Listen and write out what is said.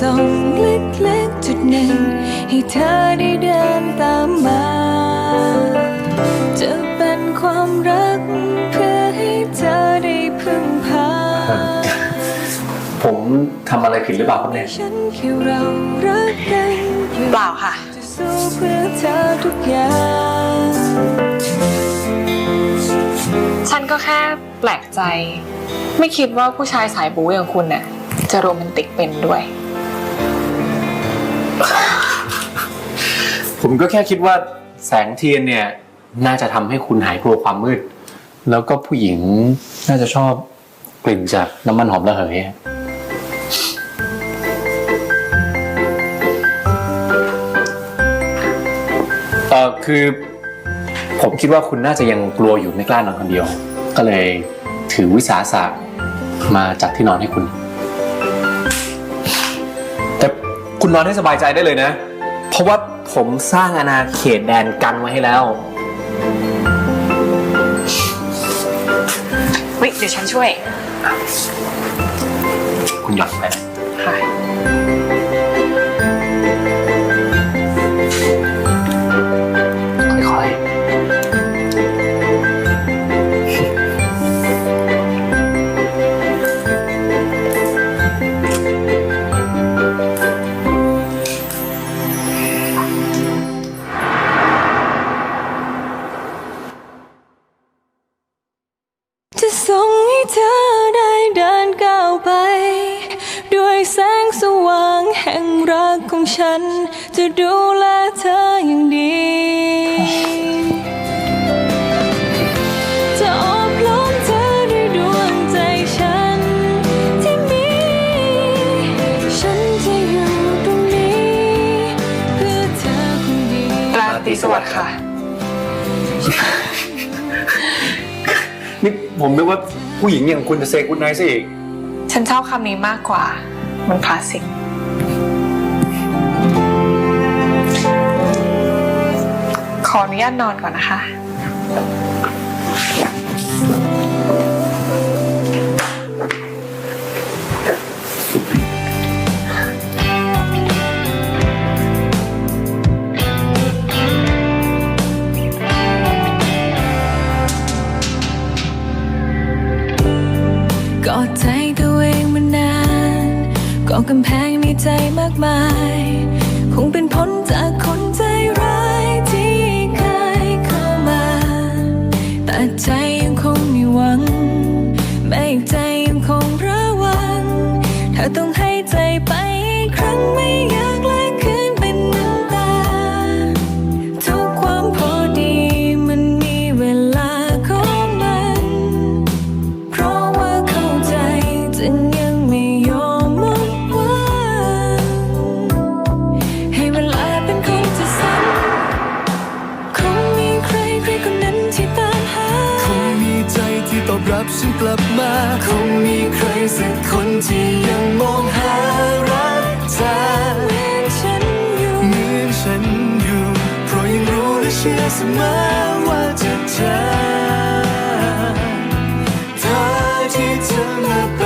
ส่องเล็กๆจุดหนึ่ง ให้เธอได้เดินตามมา จะเป็นความรักเพื่อให้เธอได้พึ่งพา ผมทำอะไรผิดหรือเปล่าครับเนี่ย ฉันแค่เรารักกันอยู่เปล่าค่ะ จะสู้เพื่อเธอทุกอย่าง ฉันก็แค่แปลกใจ ไม่คิดว่าผู้ชายสายบู๊อย่างคุณเนี่ยจะโรแมนติกเป็นด้วย ผมก็แค่คิดว่าแสงเทียนเนี่ย น่าจะทำให้คุณหายกลัวความมืด แล้วก็ผู้หญิงน่าจะชอบกลิ่นจากน้ำมันหอมระเหย เออคือ ผมคิดว่าคุณน่าจะยังกลัวอยู่ไม่กล้านอนคนเดียว ก็เลยถือวิสาสะมาจัดที่นอนให้คุณ คุณนอนให้สบายใจได้เลยนะ เพราะว่าผมสร้างอาณาเขตแดนกันไว้ให้แล้ววิเดี๋ยวฉันช่วย คุณหย่อนไปนะ ค่ะ ฉัน จะดูแลเธออย่างดีจะอบล้อมเธอด้วยดวงใจฉัน ที่มี ฉันจะอยู่ตรงนี้ เพื่อเธอคนเดียว ราตรีสวัสดิ์ค่ะ นี่ผมนึกว่าผู้หญิงอย่างคุณจะเซกุนไนซะอีก ฉันชอบคำนี้มากกว่า มันคลาสสิก ออนุญาตนอนก่อนนะคะ กอดใจตัวเองมานานก่อกำแพงในใจมากมาย สักคนที่ยังมองหารักเธอเหมือนฉันอยู่เหมือนฉันอยู่ เพราะยังรู้และเชื่อเสมอว่าจะเจอเธอที่จะมาเป็